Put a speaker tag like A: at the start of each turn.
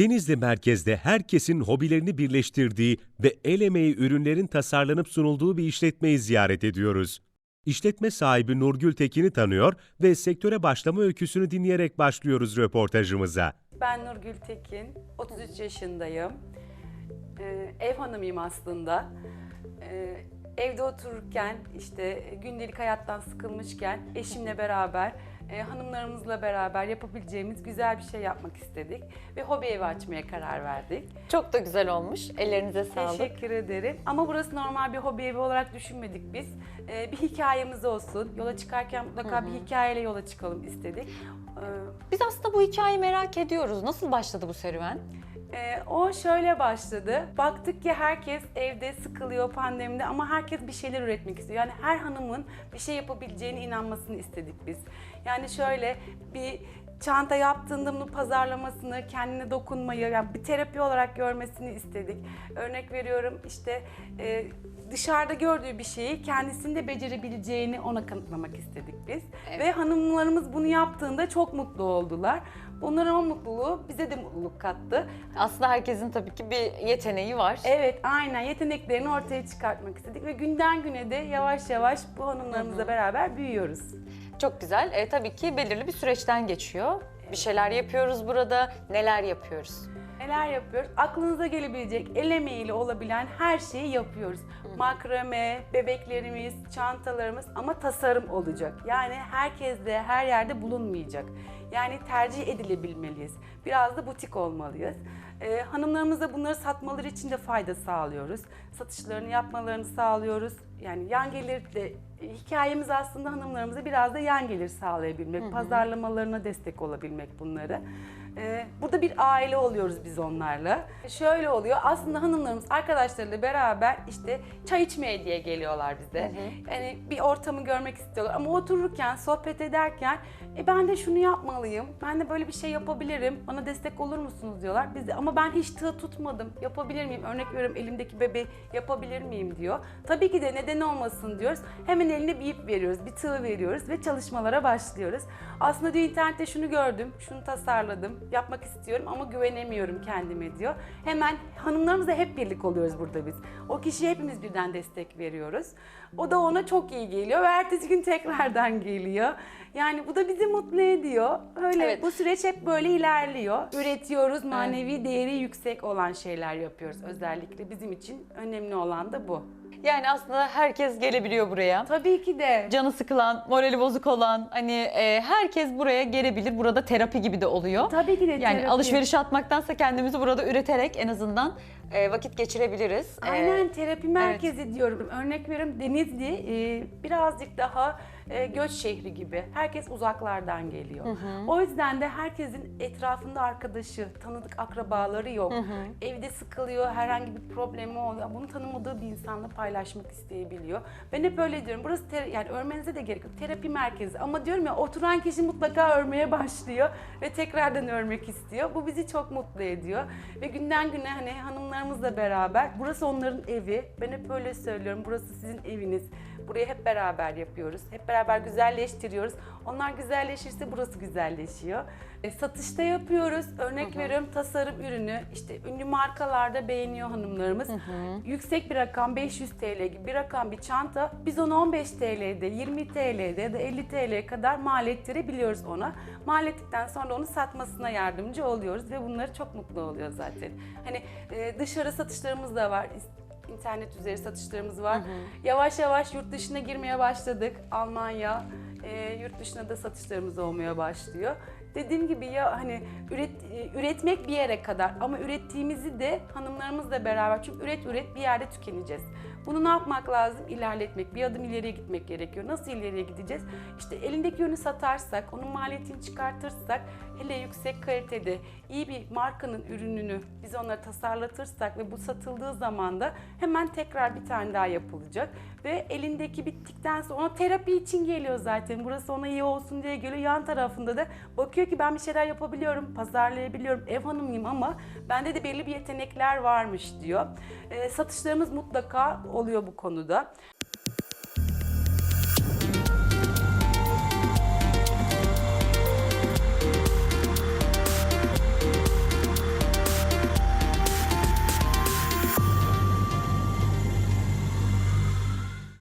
A: Denizli merkezde herkesin hobilerini birleştirdiği ve el emeği ürünlerin tasarlanıp sunulduğu bir işletmeyi ziyaret ediyoruz. İşletme sahibi Nurgül Tekin'i tanıyor ve sektöre başlama öyküsünü dinleyerek başlıyoruz röportajımıza.
B: Ben Nurgül Tekin, 33 yaşındayım. Ee, ev hanımıyım aslında. Ee, evde otururken, işte gündelik hayattan sıkılmışken eşimle beraber, e, hanımlarımızla beraber yapabileceğimiz güzel bir şey yapmak istedik. Ve hobi evi açmaya karar verdik.
C: Çok da güzel olmuş. Ellerinize sağlık.
B: Teşekkür ederim. Ama burası normal bir hobi evi olarak düşünmedik biz. Ee, bir hikayemiz olsun. Yola çıkarken mutlaka bir hikayeyle yola çıkalım istedik. Ee,
C: Biz aslında bu hikayeyi merak ediyoruz. Nasıl başladı bu serüven?
B: Ee, o şöyle başladı. Baktık ki herkes evde sıkılıyor pandemide ama herkes bir şeyler üretmek istiyor. Yani her hanımın bir şey yapabileceğine inanmasını istedik biz. Yani şöyle bir çanta yaptığında bunu pazarlamasını, kendine dokunmayı, yani bir terapi olarak görmesini istedik. Örnek veriyorum işte e, dışarıda gördüğü bir şeyi kendisinde becerebileceğini ona kanıtlamak istedik biz.
C: Evet.
B: Ve hanımlarımız bunu yaptığında çok mutlu oldular. Onların o mutluluğu bize de mutluluk kattı.
C: Aslında herkesin tabii ki bir yeteneği var.
B: Evet, aynen yeteneklerini ortaya çıkartmak istedik ve günden güne de yavaş yavaş bu hanımlarımızla beraber büyüyoruz.
C: Çok güzel. E, tabii ki belirli bir süreçten geçiyor. Bir şeyler yapıyoruz burada. Neler yapıyoruz?
B: Neler yapıyoruz? Aklınıza gelebilecek el emeğiyle olabilen her şeyi yapıyoruz. Makrame, bebeklerimiz, çantalarımız ama tasarım olacak. Yani herkes de her yerde bulunmayacak. Yani tercih edilebilmeliyiz. Biraz da butik olmalıyız. Ee, hanımlarımıza bunları satmaları için de fayda sağlıyoruz. Satışlarını yapmalarını sağlıyoruz. Yani yan gelir de hikayemiz aslında hanımlarımıza biraz da yan gelir sağlayabilmek, pazarlamalarına destek olabilmek bunları. Ee, burada bir aile oluyoruz biz onlarla. Şöyle oluyor, aslında hanımlarımız arkadaşlarıyla beraber işte çay içmeye diye geliyorlar bize. Yani bir ortamı görmek istiyorlar ama otururken, sohbet ederken e ben de şunu yapmalıyım, ben de böyle bir şey yapabilirim, bana destek olur musunuz diyorlar. Biz de ama ben hiç tığ tutmadım, yapabilir miyim? Örnek veriyorum elimdeki bebeği yapabilir miyim diyor. Tabii ki de neden olmasın diyoruz. Hemen eline bir ip veriyoruz, bir tığ veriyoruz ve çalışmalara başlıyoruz. Aslında diyor internette şunu gördüm, şunu tasarladım, yapmak istiyorum ama güvenemiyorum kendime diyor. Hemen hanımlarımızla hep birlik oluyoruz burada biz. O kişiye hepimiz birden destek veriyoruz. O da ona çok iyi geliyor ve ertesi gün tekrardan geliyor. Yani bu da bizi mutlu ediyor. Öyle
C: Evet.
B: bu süreç hep böyle ilerliyor. Üretiyoruz, manevi değeri yüksek olan şeyler yapıyoruz. Özellikle bizim için önemli olan da bu.
C: Yani aslında herkes gelebiliyor buraya.
B: Tabii ki de.
C: Canı sıkılan, morali bozuk olan hani e, herkes buraya gelebilir. Burada terapi gibi de oluyor.
B: Tabii ki de
C: Yani
B: terapi.
C: alışveriş atmaktansa kendimizi burada üreterek en azından e, vakit geçirebiliriz. E,
B: Aynen terapi merkezi diyorum. Örnek veriyorum Denizli e, birazcık daha e, göç şehri gibi. Herkes uzaklardan geliyor. O yüzden de herkesin etrafında arkadaşı, tanıdık akrabaları yok. Evde sıkılıyor, herhangi bir problemi oluyor. Bunu tanımadığı bir insanla paylaşmak isteyebiliyor. Ben hep öyle diyorum. Burası ter- yani örmenize de gerek yok. Terapi merkezi. Ama diyorum ya oturan kişi mutlaka örmeye başlıyor ve tekrardan örmek istiyor. Bu bizi çok mutlu ediyor. Ve günden güne hani hanımlarımızla beraber burası onların evi. Ben hep öyle söylüyorum. Burası sizin eviniz. Burayı hep beraber yapıyoruz. Hep beraber güzelleştiriyoruz. Onlar güzelleşirse burası güzelleşiyor. E, satışta yapıyoruz. Örnek veriyorum tasarım ürünü. işte ünlü markalarda beğeniyor hanımlarımız. Yüksek bir rakam 500 TL gibi bir rakam bir çanta. Biz onu 15 TL'de, 20 TL'de ya da 50 TL'ye kadar mal ettirebiliyoruz ona. Mal ettikten sonra onu satmasına yardımcı oluyoruz ve bunları çok mutlu oluyor zaten. Hani e, dışarı satışlarımız da var. İnternet üzeri satışlarımız var. Yavaş yavaş yurt dışına girmeye başladık. Almanya, e, yurt dışına da satışlarımız olmaya başlıyor. Dediğim gibi ya hani üret, e, üretmek bir yere kadar ama ürettiğimizi de hanımlarımızla beraber çünkü üret üret bir yerde tükeneceğiz. Bunu ne yapmak lazım? İlerletmek, bir adım ileriye gitmek gerekiyor. Nasıl ileriye gideceğiz? İşte elindeki ürünü satarsak, onun maliyetini çıkartırsak, hele yüksek kalitede iyi bir markanın ürününü biz onları tasarlatırsak ve bu satıldığı zaman da hemen tekrar bir tane daha yapılacak. Ve elindeki bittikten sonra ona terapi için geliyor zaten. Burası ona iyi olsun diye geliyor. Yan tarafında da bakıyor ki ben bir şeyler yapabiliyorum, pazarlayabiliyorum, ev hanımıyım ama bende de belli bir yetenekler varmış diyor. Ee, satışlarımız mutlaka oluyor bu konuda.